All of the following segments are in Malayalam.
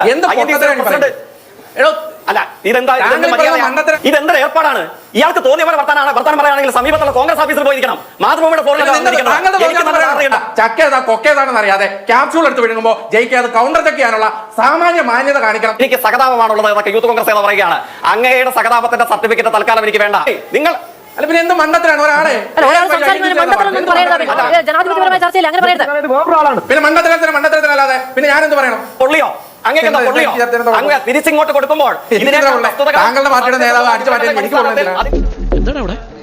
എന്ത് എടോ, അല്ല ഇതെന്താ ഇതെന്ത് ഏർപ്പാടാണ് ഇയാൾക്ക് തോന്നിയ പോലെ വർത്താനാണ് വർത്താനം പറയുകയാണെങ്കിൽ സമീപത്തുള്ള കോൺഗ്രസ് ഓഫീസിൽ പോയിരിക്കണം മാതൃഭൂമിയുടെ പിന്നെ ചക്കേതാ കൊക്കേതാണെന്ന് അറിയാതെ ക്യാപ്സ്യൂൾ എടുത്ത് വിഴുങ്ങുമ്പോ ജയിക്കാതെ കൗണ്ടർ ചെക്ക് ചെയ്യാനുള്ള സാമാന്യ മാന്യത കാണിക്കണം എനിക്ക് സഹതാപമാണുള്ളത് എന്നൊക്കെ യൂത്ത് കോൺഗ്രസ് എന്ന് പറയുകയാണ് അങ്ങയുടെ സഹതാപത്തിന്റെ സർട്ടിഫിക്കറ്റ് തൽക്കാലം എനിക്ക് വേണ്ട നിങ്ങൾ അല്ല പിന്നെ എന്ത് മണ്ടത്തിലാണ് ഒരാളെ പിന്നെ മണ്ടത്തരത്തിന് മണ്ടത്തരത്തിനല്ലാതെ പിന്നെ ഞാൻ എന്ത് പറയണം പൊള്ളിയോ അങ്ങേക്ക് എന്താ എന്താ പൊള്ളിയോ എനിക്ക് ഇതിനകത്ത് എന്താ അങ്ങ് തിരിച്ചിങ്ങോട്ട് കൊടുക്കുമ്പോൾ താങ്കളുടെ പാർട്ടിയുടെ നേതാവ് അടിച്ചു മാറ്റാൻ എനിക്ക്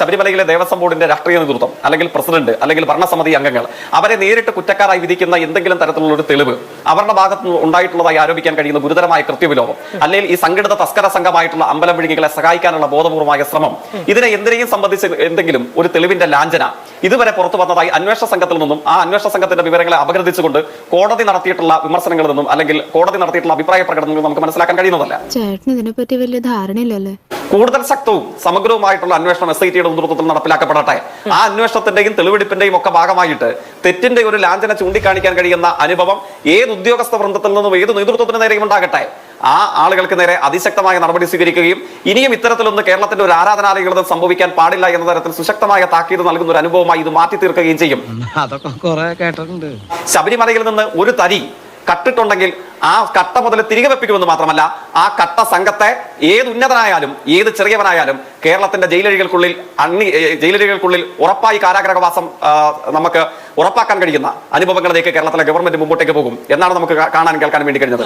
ശബരിമലയിലെ ദേവസ്വം ബോർഡിന്റെ രാഷ്ട്രീയ നേതൃത്വം അല്ലെങ്കിൽ പ്രസിഡന്റ് അല്ലെങ്കിൽ ഭരണസമിതി അംഗങ്ങൾ അവരെ നേരിട്ട് കുറ്റക്കാരായി വിധിക്കുന്ന എന്തെങ്കിലും തരത്തിലുള്ള ഒരു തെളിവ് അവരുടെ ഭാഗത്ത് നിന്ന് ഉണ്ടായിട്ടുള്ളതായി ആരോപിക്കാൻ കഴിയുന്ന ഗുരുതരമായ കൃത്യവിലോപം അല്ലെങ്കിൽ ഈ സംഘടിത തസ്കര സംഘമായിട്ടുള്ള അമ്പലം വിഴുങ്ങികളെ സഹായിക്കാനുള്ള ബോധപൂർവമായ ശ്രമം ഇതിനെ എന്തിനേയും സംബന്ധിച്ച് എന്തെങ്കിലും ഒരു തെളിവിന്റെ ലാഞ്ചന ഇതുവരെ പുറത്തു വന്നതായി അന്വേഷണ സംഘത്തിൽ നിന്നും ആ അന്വേഷണ സംഘത്തിന്റെ വിവരങ്ങളെ അപഗ്രഥിച്ചുകൊണ്ട് കോടതി നടത്തിയിട്ടുള്ള വിമർശനങ്ങളിൽ നിന്നും അല്ലെങ്കിൽ കോടതി നടത്തിയിട്ടുള്ള അഭിപ്രായ പ്രകടനങ്ങളിൽ നമുക്ക് മനസ്സിലാക്കാൻ കഴിയുന്നതല്ല. ചേട്ടന് ഇതിനെപ്പറ്റി വലിയ ധാരണയില്ലല്ലേ? കൂടുതൽ ശക്തവും സമഗ്രവുമായിട്ടുള്ള അന്വേഷണം എസ് ഐ ടിയുടെ നേതൃത്വത്തിൽ നടപ്പിലാക്കപ്പെടട്ടെ. ആ അന്വേഷണത്തിന്റെയും തെളിവെടുപ്പിന്റെയും ഒക്കെ ഭാഗമായിട്ട് തെറ്റിന്റെ ഒരു ലാഞ്ചന ചൂണ്ടിക്കാണിക്കാൻ കഴിയുന്ന അനുഭവം ഏത് ഉദ്യോഗസ്ഥ വൃന്ദത്തിൽ നിന്നും ഏത് നേതൃത്വത്തിന് നേരെയും ഉണ്ടാകട്ടെ. ആ ആളുകൾക്ക് നേരെ അതിശക്തമായ നടപടി സ്വീകരിക്കുകയും ഇനിയും ഇത്തരത്തിലൊന്ന് കേരളത്തിന്റെ ഒരു ആരാധനാലയങ്ങളിൽ സംഭവിക്കാൻ പാടില്ല എന്ന തരത്തിൽ സുശക്തമായ താക്കീത് നൽകുന്ന ഒരു അനുഭവമായി ഇത് മാറ്റി തീർക്കുകയും ചെയ്യും. ശബരിമലയിൽ നിന്ന് ഒരു തരി കട്ടിട്ടുണ്ടെങ്കിൽ ആ കട്ട മുതൽ തിരികെ വെപ്പിക്കുമെന്ന് മാത്രമല്ല ആ കട്ട സംഘത്തെ ഏത് ഉന്നതനായാലും ഏത് ചെറിയവനായാലും കേരളത്തിന്റെ ജയിലഴികൾക്കുള്ളിൽ അണ്ണി ജയിലഴികൾക്കുള്ളിൽ ഉറപ്പായി കാരാഗ്രഹവാസം നമുക്ക് ഉറപ്പാക്കാൻ കഴിയുന്ന അനുഭവങ്ങളിലേക്ക് കേരളത്തിലെ ഗവൺമെന്റ് മുമ്പോട്ടേക്ക് പോകും എന്നാണ് നമുക്ക് കാണാൻ കേൾക്കാൻ വേണ്ടി കഴിഞ്ഞത്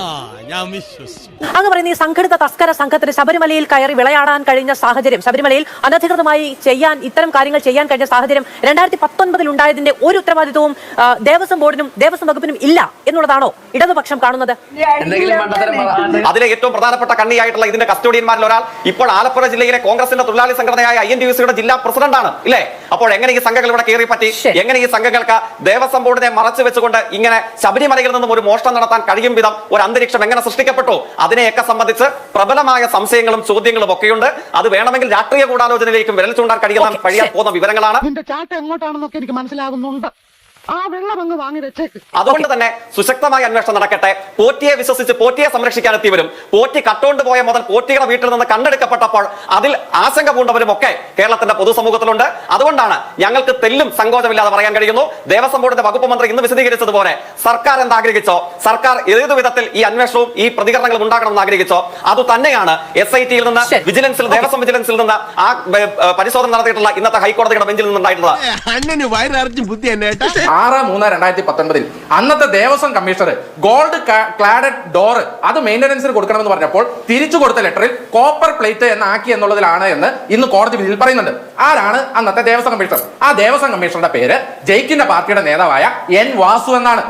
അങ്ങ് പറയുന്ന ഈ സംഘടിത തസ്കര സംഘത്തിന് ശബരിമലയിൽ കയറി വിളയാടാൻ കഴിഞ്ഞ സാഹചര്യം ശബരിമലയിൽ അനധികൃതമായി ചെയ്യാൻ ഇത്തരം കാര്യങ്ങൾ ചെയ്യാൻ കഴിഞ്ഞ സാഹചര്യം രണ്ടായിരത്തി പത്തൊൻപതിൽ ഉണ്ടായതിന്റെ ഒരു ഉത്തരവാദിത്വവും ദേവസ്വം ബോർഡിനും ദേവസ്വം വകുപ്പിനും ഇല്ല എന്നുള്ളതാണോ ഇടതുപക്ഷം കാണുന്നത്. അതിലെ ഏറ്റവും പ്രധാനപ്പെട്ട കണ്ണിയായിട്ടുള്ള ഇതിന്റെ കസ്റ്റോഡിയന്മാരിൽ ഒരാൾ ഇപ്പോൾ ആലപ്പുഴ ജില്ലയിലെ കോൺഗ്രസിന്റെ തൊഴിലാളി സംഘടനയായ ഐ എൻ ഡി സിയുടെ ജില്ലാ പ്രസിഡന്റാണ് ഇല്ലേ? അപ്പോൾ എങ്ങനെ ഈ സംഘങ്ങൾ ഇവിടെ കയറി പറ്റി. എങ്ങനെ ഈ സംഘങ്ങൾക്ക് ദേവസ്വം ബോർഡിനെ മറച്ചു വെച്ചുകൊണ്ട് ഇങ്ങനെ ശബരിമലയിൽ നിന്നും ഒരു മോഷണം നടത്താൻ കഴിയും വിധം ഒരു അന്തരീക്ഷം എങ്ങനെ സൃഷ്ടിക്കപ്പെട്ടു? അതിനെയൊക്കെ സംബന്ധിച്ച് പ്രബലമായ സംശയങ്ങളും ചോദ്യങ്ങളും ഒക്കെയുണ്ട്. അത് വേണമെങ്കിൽ രാഷ്ട്രീയ ഗൂഢാലോചനയിലേക്കും വിരൽ ചൂണ്ടാൻ കഴിയാൻ കഴിയാൻ പോകുന്ന വിവരങ്ങളാണ്. എങ്ങോട്ടാണെന്നൊക്കെ എനിക്ക് മനസ്സിലാകുന്നുണ്ട് ആ വെള്ളം അങ്ങ് വാങ്ങി വെച്ചേക്ക്. അതുകൊണ്ട് തന്നെ സുശക്തമായ അന്വേഷണം നടക്കട്ടെ. പോറ്റിയെ വിശ്വസിച്ച് പോറ്റിയെ സംരക്ഷിക്കാൻ എത്തിയവരും പോറ്റി കട്ടുകൊണ്ട് പോയ മുതൽ പോറ്റിയുടെ വീട്ടിൽ നിന്ന് കണ്ടെടുക്കപ്പെട്ടപ്പോൾ അതിൽ ആശങ്ക പൂണ്ടവരും ഒക്കെ കേരളത്തിന്റെ പൊതുസമൂഹത്തിലുണ്ട്. അതുകൊണ്ടാണ് ഞങ്ങൾക്ക് തെല്ലും സങ്കോചമില്ലാതെ പറയാൻ കഴിയുന്നു. ദേവസ്വം ബോർഡിന്റെ വകുപ്പ് മന്ത്രി ഇന്ന് വിശദീകരിച്ചതുപോലെ സർക്കാർ എന്ത് ആഗ്രഹിച്ചോ സർക്കാർ ഏതു വിധത്തിൽ ഈ അന്വേഷണവും ഈ പ്രതികരണങ്ങളും ഉണ്ടാകണമെന്ന് ആഗ്രഹിച്ചോ അത് തന്നെയാണ് എസ് ഐ ടിയിൽ നിന്ന്. വിജിലൻസിൽ ദേവസ്വം വിജിലൻസിൽ നിന്ന് ആ പരിശോധന നടത്തിയിട്ടുള്ള ഇന്നത്തെ ഹൈക്കോടതിയുടെ ബെഞ്ചിൽ നിന്നുണ്ടായിട്ടുള്ളത്. ആറ് മൂന്ന് രണ്ടായിരത്തി പത്തൊൻപതിൽ. അന്നത്തെ Devaswom commissioner gold cladded door അത് മെയിന്റനൻസിന് കൊടുക്കണമെന്ന് പറഞ്ഞപ്പോൾ തിരിച്ചു കൊടുത്ത ലെറ്ററിൽ കോപ്പർ പ്ലേറ്റ് എന്നാക്കി എന്നുള്ളതിലാണ് എന്ന് ഇന്ന് കോടതി വിധിയിൽ പറയുന്നുണ്ട്. ആരാണ് അന്നത്തെ ദേവസ്വം കമ്മീഷണർ ആ ദേവസ്വം കമ്മീഷണറുടെ പേര് ജയിക്കിന്റെ പാർട്ടിയുടെ നേതാവായ എൻ വാസു എന്നാണ്.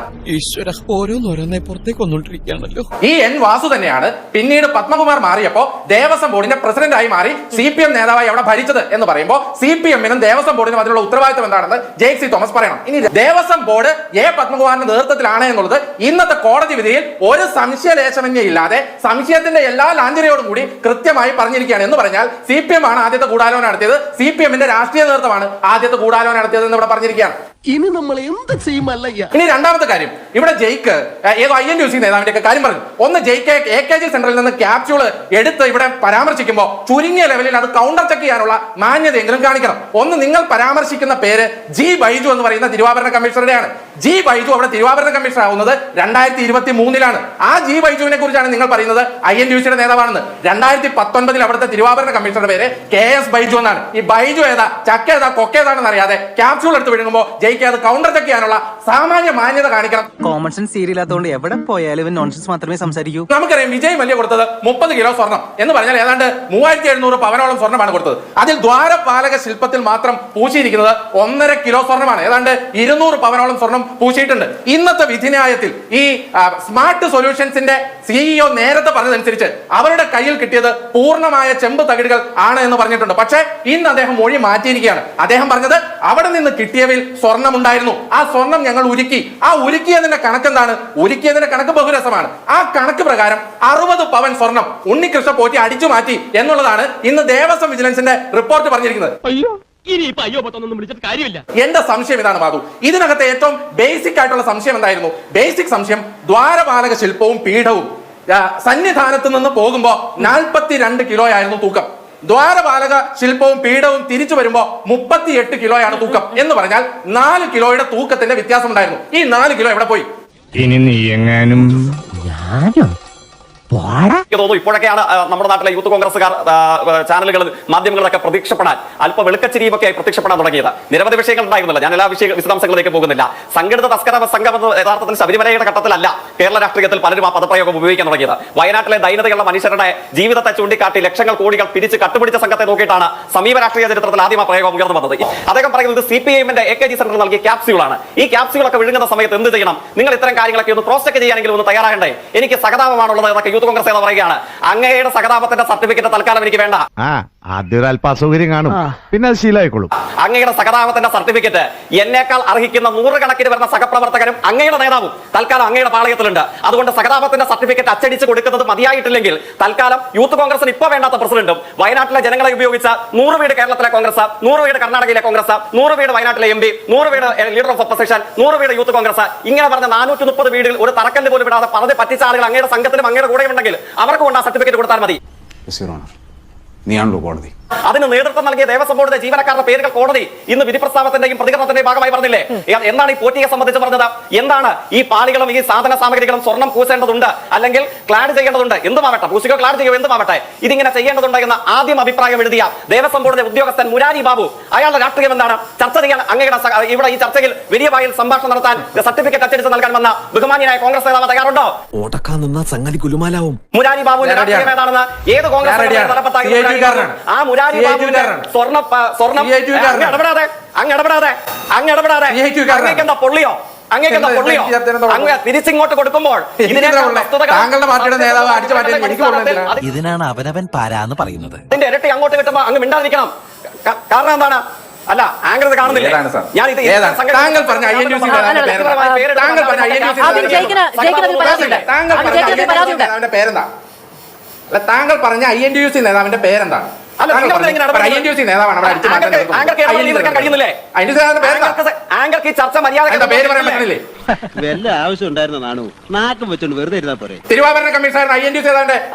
ഈ എൻ വാസു തന്നെയാണ് പിന്നീട് പത്മകുമാർ മാറിയപ്പോ ദേവസ്വം ബോർഡിന്റെ പ്രസിഡന്റായി മാറി സി പി എം നേതാവായി അവിടെ ഭരിച്ചത് എന്ന് പറയുമ്പോൾ സി പി എമ്മിനും ദേവസ്വം ബോർഡിനും അതിനുള്ള ഉത്തരവാദിത്തം എന്താണെന്ന് ജെ സി തോമസ് പറയണം. ഇനി ദേവസ്വം ബോർഡ് എ പത്മകുമാറിന്റെ നേതൃത്വത്തിലാണ് എന്നുള്ളത്. ഇന്നത്തെ കോടതി വിധിയിൽ ഒരു സംശയലേശമന്യേ ഇല്ലാതെ സംശയത്തിന്റെ എല്ലാ ലാഞ്ചനയോടും കൂടി കൃത്യമായി പറഞ്ഞിരിക്കുകയാണ് എന്ന് പറഞ്ഞാൽ സി പി എം ആണ് ആദ്യത്തെ കൂടാലോചന നടത്തിയത്. സി പി എമ്മിന്റെ രാഷ്ട്രീയ നേതൃത്വമാണ് ആദ്യത്തെ കൂടാലോചന നടത്തിയത് എന്ന് ഇവിടെ പറഞ്ഞിരിക്കുകയാണ്. ഇനി നമ്മൾ എന്ത് ചെയ്യുമല്ലയ്യ ഇനി രണ്ടാമത്തെ കാര്യം. ഇവിടെ ജയിക്ക് ഏതോ ഐ എൻ യു സി നേതാവിന്റെ ഒക്കെ കാര്യം പറഞ്ഞു. ഒന്ന് ജയിക്ക് എ കെ ജി സെന്ററിൽ നിന്ന് ക്യാപ്സ്യൂൾ എടുത്ത് ഇവിടെ പരാമർശിക്കുമ്പോൾ ചുരുങ്ങിയ ലെവലിൽ അത് കൗണ്ടർ ചെക്ക് ചെയ്യാനുള്ള മാന്യതയെങ്കിലും കാണിക്കണം. ഒന്ന് നിങ്ങൾ പരാമർശിക്കുന്ന പേര് ജി ബൈജു എന്ന് പറയുന്ന തിരുവാഭരണ കമ്മീഷണറുടെയാണ്. ജി ബൈജു അവിടെ തിരുവാഭരണ കമ്മീഷണർ ആവുന്നത് രണ്ടായിരത്തി ഇരുപത്തി മൂന്നിലാണ് ആ ജി ബൈജുവിനെ കുറിച്ചാണ് നിങ്ങൾ പറയുന്നത് ഐ എൻ ഡി സിയുടെ നേതാവാണെന്ന്. രണ്ടായിരത്തി പത്തൊൻപതിൽ അവിടുത്തെ തിരുവാഭരണ കമ്മീഷണറുടെ പേര് കെ എസ് ബൈജു എന്നാണ്. ഈ ബൈജു ഏതാ ചക്ക ഏതാ കൊക്ക ഏതാണെന്ന് അറിയാതെ ക്യാപ്സ്യൂൾ എടുത്ത് വിഴുങ്ങുമ്പോൾ ജയിക്ക് അത് കൗണ്ടർ ചെക്ക് ചെയ്യാനുള്ള സാമാന്യ മാന്യത കാണിക്കണം. കോമൺ സെൻസ് സീരിയലാത്തതുകൊണ്ട് എവിടെ പോയാലും നോൺസെൻസ് മാത്രമേ സംസാരിക്കൂ. നമുക്കറിയാം വിജയ് മല്യ കൊടുത്തത് മുപ്പത് കിലോ സ്വർണം എന്ന് പറഞ്ഞാൽ ഏതാണ്ട് മൂവായിരത്തി എഴുന്നൂറ് പവനോളം സ്വർണമാണ് കൊടുത്തത്. അതിൽ ദ്വാരപാലക ശില്പത്തിൽ മാത്രം പൂശിയിരിക്കുന്നത് ഒന്നര കിലോ സ്വർണമാണ് ഏതാണ്ട് ഇരുന്നൂറ് പവനോളം സ്വർണം പൂശിയിട്ടുണ്ട്. ഇന്നത്തെ വിധിന്യായത്തിൽ ഈ സ്മാർട്ട് സൊല്യൂഷൻസിന്റെ സിഇഒ നേരത്തെ പറഞ്ഞതനുസരിച്ച് അവരുടെ കയ്യിൽ കിട്ടിയത് പൂർണമായ ചെമ്പ് തകിടുകൾ ആണ് എന്ന് പറഞ്ഞിട്ടുണ്ട്. പക്ഷേ ഇന്ന് അദ്ദേഹം മൊഴി മാറ്റിയിരിക്കുകയാണ്. അദ്ദേഹം പറഞ്ഞത് അവിടെ നിന്ന് കിട്ടിയവയിൽ സ്വർണം ഉണ്ടായിരുന്നു ആ സ്വർണം ഞങ്ങൾ ഉരുക്കി. ആ ഉരുക്കിയതിന്റെ കണക്ക് എന്താണ്? ഉരുക്കിയതിന്റെ കണക്ക് ബഹുരസമാണ്. ആ കണക്ക് പ്രകാരം അറുപത് പവൻ സ്വർണം ഉണ്ണികൃഷ്ണ പോറ്റി അടിച്ചു മാറ്റി എന്നുള്ളതാണ് ഇന്ന് ദേവസ്വം വിജിലൻസിന്റെ റിപ്പോർട്ട് പറഞ്ഞിരിക്കുന്നത്. ഇനിയിപ്പൊ അയ്യോ പത്തൊന്നും വിളിച്ചിട്ട് കാര്യമില്ല. എന്റെ സംശയം ഇതാണ് ബാബു. ഇതിനകത്ത് ഏറ്റവും ബേസിക് ആയിട്ടുള്ള സംശയം എന്തായിരുന്നു? ബേസിക് സംശയം ദ്വാരപാലക ശില്പവും പീഠവും. സന്നിധാനത്ത് നിന്ന് പോകുമ്പോ നാൽപ്പത്തി രണ്ട് കിലോ ആയിരുന്നു തൂക്കം. ദ്വാരപാലക ശില്പവും പീഠവും തിരിച്ചു വരുമ്പോ മുപ്പത്തിയെട്ട് കിലോയാണ് തൂക്കം. എന്ന് പറഞ്ഞാൽ നാല് കിലോയുടെ തൂക്കത്തിന്റെ വ്യത്യാസം ഉണ്ടായിരുന്നു ഈ നാല് കിലോ എവിടെ പോയി? ഇനി നീ എങ്ങാനും തോന്നുന്നു ഇപ്പോഴൊക്കെയാണ് നമ്മുടെ നാട്ടിലെ യൂത്ത് കോൺഗ്രസ്സുകാർ ചാനലുകളിൽ മാധ്യമങ്ങളിലൊക്കെ പ്രത്യക്ഷപ്പെടാൻ അല്പ വെളുക്കച്ചിരിയുമൊക്കെ പ്രത്യക്ഷപ്പെടാൻ തുടങ്ങിയത്. നിരവധി വിഷയങ്ങൾ ഉണ്ടായിരുന്നില്ല. ഞാൻ എല്ലാ വിഷയ വിശദാംശങ്ങളിലേക്ക് പോകുന്നില്ല. സംഘടിത തസ്കര സംഘം യഥാർത്ഥത്തിൽ ശബരിമലയുടെ ഘട്ടത്തിലല്ല കേരള രാഷ്ട്രീയത്തിൽ പലരും ആ പദപ്രയോഗം ഉപയോഗിക്കാൻ തുടങ്ങിയത്. വയനാട്ടിലെ ദൈനതയുള്ള മനുഷ്യരുടെ ജീവിതത്തെ ചൂണ്ടിക്കാട്ടി ലക്ഷങ്ങൾ കോടികൾ പിരിച്ച് കട്ടുപിടിച്ച സംഘത്തെ നോക്കിയിട്ടാണ് സമീപ രാഷ്ട്രീയ ചരിത്രത്തിൽ ആദ്യം ആ പ്രയോഗം ഉയർന്നു വന്നത്. അദ്ദേഹം പറയുന്നത് സി പി എമ്മിന്റെ എ കെ ജി സെന്റർ നൽകിയ ക്യാപ്സ്യൂളാണ് ഈ ക്യാപ്സ്യൂളൊക്കെ വിഴുങ്ങുന്ന സമയത്ത് എന്ത് ചെയ്യണം? നിങ്ങൾ ഇത്തരം കാര്യങ്ങളൊക്കെ ഒന്ന് ക്രോസ് ചെക്ക് ചെയ്യാനെങ്കിലും ഒന്ന് തയ്യാറാകണ്ടേ? എനിക്ക് സഹതാപമാണുള്ളത് എന്നൊക്കെ യൂത്ത് കോൺഗ്രസ് എന്ന് പറയുകയാണ്. അങ്ങയുടെ സഹതാപത്തിന്റെ സർട്ടിഫിക്കറ്റ് തൽക്കാലം എനിക്ക് വേണ്ട. അസൗകര്യം കാണും. പിന്നെ അത് ശീലമായിക്കോളും. അങ്ങയുടെ സഹതാപത്തിന്റെ സർട്ടിഫിക്കറ്റ് എന്നേക്കാൾ അർഹിക്കുന്ന നൂറുകണക്കിന് വരുന്ന സഹപ്രവർത്തകരും അങ്ങയുടെ നേതാവും തൽക്കാലം അങ്ങയുടെ പാളയത്തിലുണ്ട്. അതുകൊണ്ട് സഹതാപത്തിന്റെ സർട്ടിഫിക്കറ്റ് അച്ചടിച്ച് കൊടുക്കുന്നത് മതിയായിട്ടില്ലെങ്കിൽ തൽക്കാലം യൂത്ത് കോൺഗ്രസിന് ഇപ്പോൾ വേണ്ടാത്ത പ്രസിഡന്റും വയനാട്ടിലെ ജനങ്ങളെ ഉപയോഗിച്ച നൂറ് വീട് കേരളത്തിലെ കോൺഗ്രസ് നൂറ് വീട് കർണാടകയിലെ കോൺഗ്രസ് നൂറ് വീട് വയനാട്ടിലെ എം പി നൂറ് വീട് ലീഡർ ഓഫ് ഓപ്പോസിഷൻ നൂറ് വീട് യൂത്ത് കോൺഗ്രസ്. ഇങ്ങനെ പറഞ്ഞ നാനൂറ്റി മുപ്പത് വീടുകൾ ഒരു തറക്കല്ല് പോലും വിടാതെ പറഞ്ഞ് പറ്റിച്ച ആളുകൾ അങ്ങയുടെ സംഘത്തിലും അങ്ങയുടെ കൂടെ ഉണ്ടെങ്കിൽ അവർക്ക് കൊണ്ട് ആ സർട്ടിഫിക്കറ്റ് കൊടുത്താൽ മതി. നീയാണല്ലോ കോടതി. അതിന് നേതൃത്വം നൽകിയ ദേവസ്വം ബോർഡിലെ ജീവനക്കാരുടെ പേരുകൾ കോടതി ഇന്ന് വിധി പ്രസ്താവത്തിന്റെയും പ്രതികരണത്തിന്റെയും ഭാഗമായി പറഞ്ഞില്ലേ? എന്താണ് ഈ പോറ്റിയെ സംബന്ധിച്ച് പറഞ്ഞത്? എന്താണ് ഈ പാളികളും ഈ സാധന സാമഗ്രികളും സ്വർണം പൂശേണ്ടതുണ്ട് അല്ലെങ്കിൽ ക്ലാഡ് ചെയ്യേണ്ടതുണ്ട്? എന്തുമാവട്ടെ പൂശിക്കോ ക്ലാഡ് ചെയ്യോ എന്തുമാവട്ടെ ഇതിങ്ങനെ ചെയ്യേണ്ടതുണ്ട് എന്ന ആദ്യം അഭിപ്രായം എഴുതിയ ദേവസ്വം ബോർഡിലെ ഉദ്യോഗസ്ഥൻ മുരാരി ബാബു അയാളുടെ രാഷ്ട്രീയം എന്താണ്? ചർച്ച ചെയ്യാൻ അങ്ങയുടെ ഇവിടെ ഈ ചർച്ചയിൽ വലിയ വായിൽ സംഭാഷണം നടത്താൻ സർട്ടിഫിക്കറ്റ് അച്ചടിച്ച് നൽകാൻ വന്ന ബഹുമാനിയായ കോൺഗ്രസ് നേതാവ് തയ്യാറുണ്ടോ? ഓടക്കാൻ നിന്ന സംഗതി കുലുമാലാവും. മുരാരി ബാബുവിന്റെ രാഷ്ട്രീയം. ഏതാണെന്ന്? ഏത് കോൺഗ്രസ്. ആ മുരാരി ബാബുവിന്റെ. സ്വർണ സ്വർണം. അങ്ങ്. ഇടപെടാതെ അങ്ങ് ഇടപെടാതെ അങ്ങ് ഇടപെടാതെ. അങ്ങേക്ക് എന്താ പൊള്ളിയോ? തിരിച്ചിങ്ങോട്ട് കൊടുക്കുമ്പോൾ ഇതിനാണ് അവനവൻ പാരാന്ന് പറയുന്നത്. ഇരട്ടി അങ്ങോട്ട് കിട്ടുമ്പോ അങ്ങ് മിണ്ടാതിരിക്കണം. കാരണം എന്താണ്? അല്ല ആങ്കർ ഇത് കാണുന്നില്ലേ? ഞാൻ ഇത് താങ്കൾ പറഞ്ഞ താങ്കൾ പേരെന്താ I N D U C നേതാവിന്റെ പേരെന്താണ് അല്ല, താങ്കൾ പറഞ്ഞു, ഐ എൻ യു സി നേതാവിന്റെ പേരെന്താ? ആങ്കർക്ക് ആങ്കർക്ക് ഈ ചർച്ച മര്യാദ പേര് പറയാൻ പറ്റുന്നില്ലേ വല്ല ആവശ്യം ഉണ്ടായിരുന്ന നാണു? നാക്കം വെച്ചോണ്ട് വെറുതെ ഇരുന്നാ പോരെ? തിരുവാഭരണ commissioner I N D C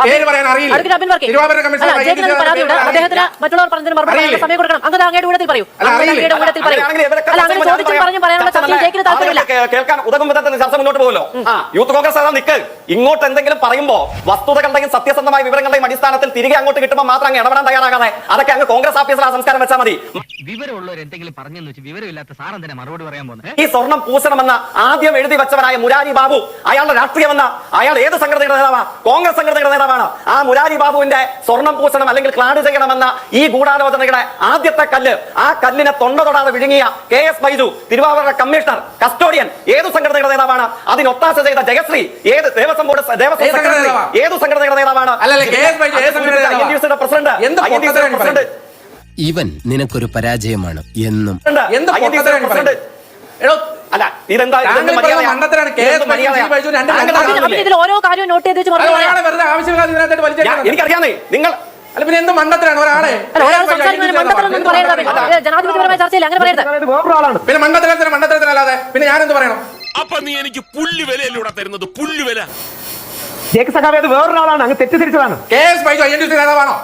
പേര് പറയാൻ അറിയില്ല? തിരുവാഭരണ കമ്മീഷണർ അദ്ദേഹത്തിന് മറ്റുള്ളവർ പറഞ്ഞതിന് മറുപടി സമയം കൊടുക്കണം അങ്ങനെ അങ്ങയുടെ കൂടത്തിൽ പറയൂ. അല്ല, അങ്ങനെ അറിയില്ലേ? അങ്ങയുടെ പറയൂ. അല്ല അങ്ങനെ ചോദിച്ചു പറഞ്ഞു പറയാനുള്ള ചർച്ച താല്പര്യമില്ല. കേൾക്കാൻ ഉതകും വിധത്തിൽ ചർച്ച മുന്നോട്ട് പോകുമല്ലോ. യൂത്ത് കോൺഗ്രസ് നിക്ക്? ഇങ്ങോട്ട് എന്തെങ്കിലും പറയുമ്പോ വസ്തുതകളുടെയും സത്യസന്ധമായ വിവരങ്ങളുടെയും അടിസ്ഥാനത്തിൽ തിരികെ അങ്ങോട്ട് കിട്ടുമ്പോൾ മാത്രം അങ്ങ് ഇടപെടാൻ തയ്യാറാകാതെ അതൊക്കെ അങ്ങ് കോൺഗ്രസ് ഓഫീസിൽ ആ സംസ്കാരം വെച്ചാൽ മതി. വിവരമുള്ളവർ എന്തെങ്കിലും പറഞ്ഞെന്ന് വെച്ച് വിവരമില്ലാത്ത സാറൻ തന്നെ മറുപടി പറയാൻ പോകുന്നത് ഈ സ്വർണം പൂശണമെന്ന ആദ്യം എഴുതി വെച്ചവനായ മുരാരി ബാബു അയാളുടെ രാഷ്ട്രീയമെന്ന അയാൾ ഏത് സംഘടനയുടെ നേതാവാണ് കോൺഗ്രസ് സംഘടനയുടെ നേതാവാണ്. ആ മുരാരി ബാബുവിന്റെ സ്വർണം പൂശണം അല്ലെങ്കിൽ ക്ലാഡ് ചെയ്യണമെന്ന ഈ ഗൂഢാലോചനയുടെ ആദ്യത്തെ കല്ല് ആ കല്ലിനെ തൊണ്ട തൊടാതെ വിഴുങ്ങിയ കെ എസ് ബൈജു തിരുവാവൂരുടെ കമ്മീഷണർ. കസ്റ്റോഡിയൻ ഏത് സംഘടനയുടെ നേതാവാണ്? അതിന് ഒത്താശ ചെയ്ത ജയശ്രീ ഏത് ദേവസ്വം ബോർഡ് ദേവസ്വം ഏത് സംഘടനയുടെ സെക്രട്ടറി ഏത് സംഘടനയുടെ നേതാവാണ്? പ്രസിഡന്റ്. ഇവൻ നിനക്കൊരു പരാജയമാണ് എന്നും. അല്ല ഇതെന്താ ഓരോ കാര്യവും നോട്ട് ചെയ്ത് എനിക്കറിയാന്നേ നിങ്ങൾ അല്ല പിന്നെ എന്ത് മണ്ടത്തരാണ്? ഒരാളെ ജനാധിപത്യപരമായ ചർച്ചയില്ല അങ്ങനെ പറയരുത്. പിന്നെ മണ്ടത്തരത്തിന് മണ്ടത്തരത്തിനല്ലാതെ പിന്നെ ഞാൻ എന്ത് പറയണം? അപ്പൊ നീ എനിക്ക് പുല്ല് വിലയിലൂടെ തരുന്നത്? പുല്ല് വില ജേക്ക് സഖാവ് അത് വേറൊരാളാണ്. അങ്ങ് തെറ്റിദ്ധരിച്ചതാണ്. K S Baiju I N D C നേതാവാണോ?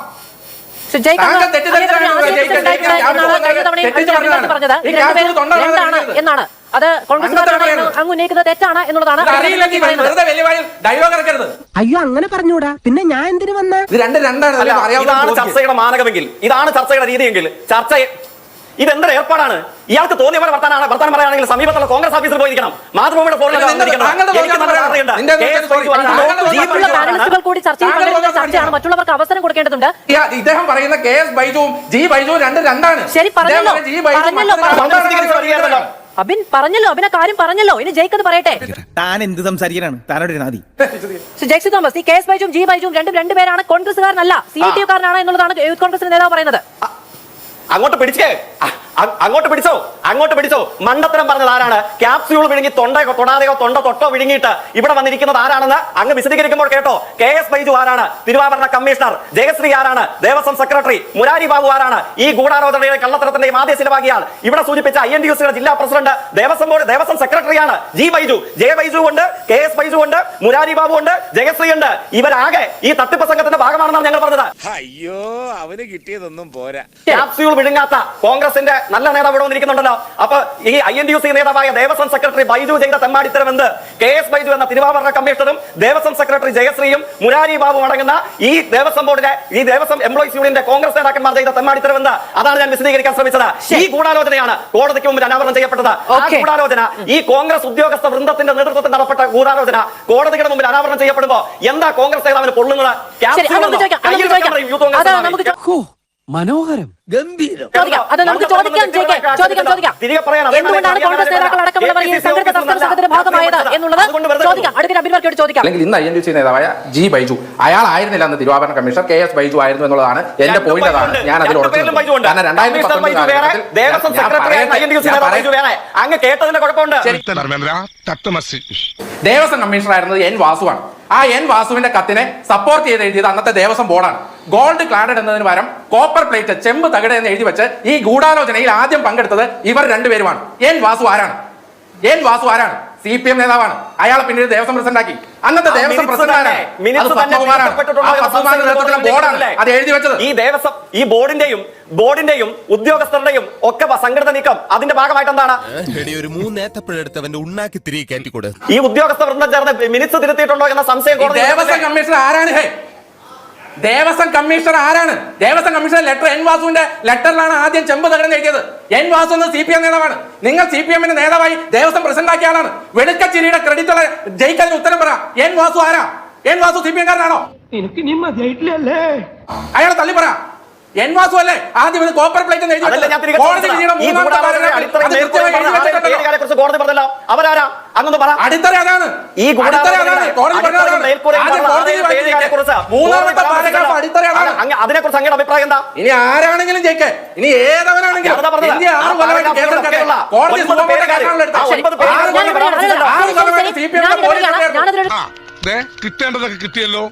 എന്നാണ്. അത് കോൺഗ്രസ്സുകാരാണ് അങ്ങ് ഉന്നയിക്കുന്നത് തെറ്റാണ് എന്നുള്ളതാണ് ഡയലോഗ് ഇറക്കരുത്. അയ്യോ അങ്ങനെ പറഞ്ഞൂടാ. പിന്നെ ഞാൻ എന്തിനു വന്ന? ഇത് രണ്ട് രണ്ടാണ്. ഇതാണ് ചർച്ചയുടെ മാനകമെങ്കിൽ ഇതാണ് ചർച്ചയുടെ രീതിയെങ്കിൽ ചർച്ച ഇതെന്തൊരു ഏർപ്പാടാണ്? ഇയാൾക്ക് തോന്നിയ പോലെ വർത്താനാണ് വർത്താനം പറയുകയാണെങ്കിൽ സമീപത്തുള്ള കോൺഗ്രസ് ഓഫീസിൽ പോയിരിക്കണം. മാതൃഭൂമിയുടെ. ബൈജു ബൈജു ചർച്ചയാണ് മറ്റുള്ളവർക്ക് അവസരം കൊടുക്കേണ്ടതുണ്ട്. ഇദ്ദേഹം പറയുന്ന കെ എസ് ബൈജുവും ജി ബൈജുവും രണ്ട് രണ്ടാണ്. ശരി, പറഞ്ഞല്ലോ. പറഞ്ഞല്ലോ. അബിൻ പറഞ്ഞല്ലോ അബിനെ കാര്യം പറഞ്ഞല്ലോ. ഇനി ജയിക്കത് പറയട്ടെ. താൻ എന്ത് സംസാരിക്കാനാണ്? താനോട് നാദി ശ്രീ ജെക്സി തോമസ് ഈ കെ എസ് ബൈജും ജി ബൈജും രണ്ടും രണ്ടുപേരാണ് കോൺഗ്രസ്സുകാരനല്ല സി ടി യുക്കാരനാണ് എന്നുള്ളതാണ് യൂത്ത് കോൺഗ്രസിന്റെ നേതാവ് പറയുന്നത്. അങ്ങോട്ട് പിടിച്ചേ. അങ്ങോട്ട് പിടിച്ചോ. അങ്ങോട്ട് പിടിച്ചോ. മണ്ടത്തരം പറഞ്ഞത് ആരാണ്? ക്യാപ്സ്യൂൾ വിഴുങ്ങി തൊണ്ട തൊടാതെയോ തൊണ്ട തൊട്ടോ വിഴുങ്ങിയിട്ട് ഇവിടെ വന്നിരിക്കുന്നത് ആരാണെന്ന് അങ്ങ് വിശദീകരിക്കുമ്പോൾ കേട്ടോ. കെ എസ് ബൈജു ആരാണ്? തിരുവാഭരണ കമ്മീഷണർ. ജയശ്രീ ആരാണ്? ദേവസ്വം സെക്രട്ടറി. മുരാരി ബാബു ആരാണ്? ഈ ഗൂഢാലോചനയുടെ കള്ളത്തരത്തിന്റെയും ആദ്യ ചിലവാകിയാൽ ഇവിടെ സൂചിപ്പിച്ച ഐ എൻ ഡി യുസിയുടെ ജില്ലാ പ്രസിഡന്റ് ദേവസ്വം ബോർഡ് ദേവസ്വം സെക്രട്ടറിയാണ് ജി ബൈജു ജെ ബൈജു ഉണ്ട് കെ എസ് ബൈജു ഉണ്ട് മുരാരി ബാബു ഉണ്ട് ജയശ്രീ ഉണ്ട്. ഇവരാകെ ഈ തട്ടിപ്പ് സംഘത്തിന്റെ ഭാഗമാണെന്നാണ് ഞങ്ങൾ പറഞ്ഞത്. അയ്യോ അവന് കിട്ടിയതൊന്നും പോരാ. ക്യാപ്സ്യൂൾ വിഴുങ്ങാത്ത കോൺഗ്രസിന്റെ നല്ല നേതാവ് ഇവിടെ വന്നിരിക്കുന്നുണ്ടല്ലോ. അപ്പൊ ഈ I N D U C നേതാവായ ദേവസ്വം സെക്രട്ടറി ബൈജു ചെയ്ത തെമ്മാടിത്തരം എന്ത്? കെ എസ് ബൈജു എന്ന തിരുവാഭരണ കമ്മീഷണറും ദേവസ്വം സെക്രട്ടറി ജയശ്രീയും മുരാരി ബാബു അടങ്ങുന്ന ഈ ദേവസ്വം ബോർഡിലെ ഈ ദേവസ്വം എംപ്ലോയീസ് യൂണിയന്റെ കോൺഗ്രസ് നേതാക്കന്മാർ ചെയ്ത തെമ്മാടിത്തരം എന്ത്? അതാണ് ഞാൻ വിശദീകരിക്കാൻ ശ്രമിച്ചത്. ഈ ഗൂഢാലോചനയാണ് കോടതിക്ക് മുമ്പിൽ അനാവരണം ചെയ്യപ്പെട്ടത്. ആ. ഗൂഢാലോചന ഈ കോൺഗ്രസ് ഉദ്യോഗസ്ഥ വൃന്ദത്തിന്റെ നേതൃത്വത്തിൽ നടപ്പെട്ട ഗൂഢാലോചന കോടതിയുടെ മുമ്പിൽ അനാവരണം ചെയ്യപ്പെടുമ്പോ എന്താ കോൺഗ്രസ് നേതാവിന് പൊള്ളുന്നത്? മനോഹരം. ഗംഭീരം. ചോദിക്കാം. അത് നമുക്ക് ചോദിക്കാം ജെ കെ ചോദിക്കാം ചോദിക്കാം. തിരികെ പറയാൻ എന്തുകൊണ്ടാണ് കോൺഗ്രസ് നേതാക്കൾ അടക്കമുള്ളവർ ഈ സംഘടിത തസ്കര സംഘത്തിന്റെ ഭാഗമായത് എന്നുള്ളത് ചോദിക്കാം. അടുത്ത അഭിനവർക്കോട് ചോദിക്കാം. അല്ലെങ്കിൽ ഇന്ന് ഐ എൻ ഡി സി നേതാവായ ജി ബൈജു. അയാൾ ആയിരുന്നില്ല അന്ന് തിരുവാഭരണ കമ്മീഷണർ. കെ എസ് ബൈജു ആയിരുന്നു എന്നുള്ളതാണ് എന്റെ പോയിന്റ് അതാണ്. ഞാൻ അതിൽ. കാരണം രണ്ടായിരത്തി ദേവസ്വം കമ്മീഷണർ ആയിരുന്നത് എൻ വാസുവാണ് ആ എൻ വാസുവിന്റെ കത്തിനെ സപ്പോർട്ട് ചെയ്ത് എഴുതിയത് അന്നത്തെ ദേവസ്വം ബോർഡാണ്. ഗോൾഡ് ക്ലാഡഡ് എന്നതിന് പകരം കോപ്പർ പ്ലേറ്റ് ചെമ്പ് തകിട് എന്ന് എഴുതി വെച്ച് ഈ ഗൂഢാലോചനയിൽ ആദ്യം പങ്കെടുത്തത് ഇവർ രണ്ടുപേരുമാണ്. എൻ വാസു ആരാണ്? എൻ വാസു ആരാണ്? സി പി എം നേതാവാണ്. അയാളെ പിന്നീട് ദേവസ്വം പ്രസിഡന്റ് ആക്കി. അന്നത്തെ ദേവസ്വം പ്രസിഡന്റ് അത് എഴുതി വെച്ചത്. ഈ ദേവസ്വം ഈ ബോർഡിന്റെയും ബോർഡിന്റെയും ഉദ്യോഗസ്ഥരുടെയും ഒക്കെ സംഘടന സംഘടിത നീക്കം അതിന്റെ ഭാഗമായിട്ട് എന്താണ്? ഒരു മൂന്നേത്തപ്പഴെടുത്തവന്റെ ഉണ്ണാക്കി തിരികെ കയറ്റിക്കൊടു. ഈ ഉദ്യോഗസ്ഥ വൃന്ദം ചേർന്ന് മിനിറ്റ്സ് തിരുത്തിയിട്ടുണ്ടോ എന്ന സംശയം ദേവസ്വം കമ്മീഷണർ ആരാണ്? ഹേ ദേവസ്വം കമ്മീഷണർ ആരാണ്? ദേവസ്വം കമ്മീഷണർ ലെറ്റർ എൻ വാസുവിന്റെ ലെറ്ററിലാണ് ആദ്യം ചെമ്പ് തകർന്ന് എഴുതിയത്. എൻ വാസു എന്ന സി പി എം നേതാവാണ്. നിങ്ങൾ സി പി എമ്മിന്റെ നേതാവായി ദേവസ്വം പ്രസിഡന്റ് ആക്കിയ ആളാണ്. വെളുക്കച്ചിരിയുടെ ക്രെഡിറ്റ് ജയിക്കാൻ ജയിക്കതിന് ഉത്തരം പറ. എൻ വാസു ആരാ? N Vasu C P M കാരനാണോ? എനിക്ക് അയാളെ തള്ളി പറ. എൻ വാസു അല്ലേ? ആദ്യം ഇത് കോപ്പർ പ്ലേറ്റ് കോടതി അവരാരാ? അങ്ങൊന്ന് പറ. അടിത്തറ അതാണ്. ഈ അതിനെ. കുറിച്ച് അങ്ങയുടെ അഭിപ്രായം എന്താ? ഇനി ആരാണെങ്കിലും ജയിക്കെ. ഇനി ഏതവനാണെങ്കിലും. കിട്ടേണ്ടതൊക്കെ കിട്ടിയല്ലോ.